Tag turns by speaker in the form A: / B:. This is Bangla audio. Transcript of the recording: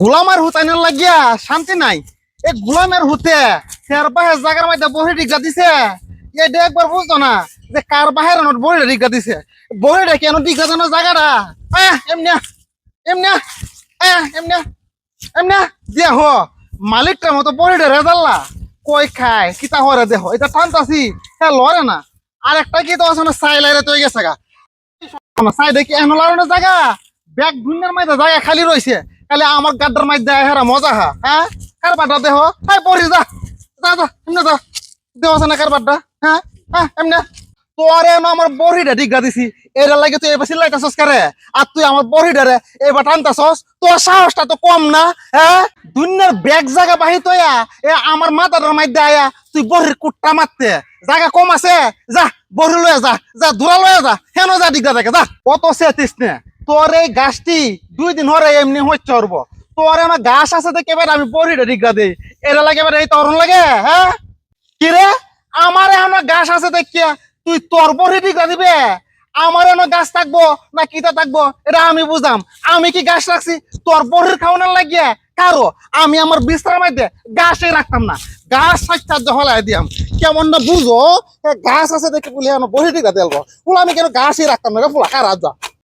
A: গোলামের হুতাইনের লাগিয়া শান্তি নাই। এ গোলামের হুতে ফের বাহে জাগার মধ্যে বহি ডিগা দিছে। এটা একবার বুঝতো না, যে কার বাহের নোট বহি ডিগা দিছে। বহি রে কেন ডিগা জানো জায়গাটা। এমনি এমনি এমনি এমনি দিয়া হ, মালিকটার মতো বহি রেজাল্লা। কই খায় কিতা হরে দেহ, এটা টানতাছি হ্যাঁ লরে না। আর একটা কি তো আছে না সাই লাইরে তৈ গেছে গা। সাই দেখি এমন লাগানো জায়গা, ব্যাগ দুনিয়ার মধ্যে জায়গা খালি রয়েছে। খালি আমার গাড্ডার মধ্যে হেরা মজা হা হ্যাঁ? কার বাড্ডা দেহ। হাই পড়ি যা। যা যা, এমনি যা। দেহ আছে না কার বাড্ডা হ্যাঁ? হ্যাঁ এমনি। তোরে আমার বড়িটা ডিগা দিছি। এর লাগে তুই এবার সিলাইতাছস কারে? আর তুই আমার বড়িটারে এবার টানতাছস। তোর সাহসটা তো কম না হ্যাঁ? দুনিয়ার ব্যাগ জায়গা বাহি তোয়া এ আমার মাথাটার মধ্যে আয়া, তুই বড়ির কুট্টা মারতে। জায়গা কম আছে। যা, বড়ি লয়ে যা। যা, ধুরা লয়ে যা। হেন যা ডিগা দেখে। যা। কত সেতিস নে। তোর এই গাছটি দুই দিন হরে এমনি হচ্ছে অর্ব তোর আমার গাছ আছে দেখে এবার আমি বড়িটা ডিগা দেই। এরা লাগে এই তরুণ লাগে হ্যাঁ? কিরে আমার এখন গাছ আছে দেখিয়া তুই তোর বড়ি ডিগা দিবে? আমার এনে গাছ থাকব না কিতা থাকব? এটা আমি বুঝাম। আমি কি গাছ রাখছি? তোর বড়ির খাওয়ানোর লাগিয়া। কারও? আমি আমার বিস্তার মধ্যে গাছে রাখতাম না। গাছ সাক্ষাৎ হলাই দিয়াম। কেমন না বুঝো? গাছ আছে দেখে বলে আমার বড়ি ডিগা দেলবো। ফুল আমি কেন গাছই রাখতাম না রে ফুলা কারা যা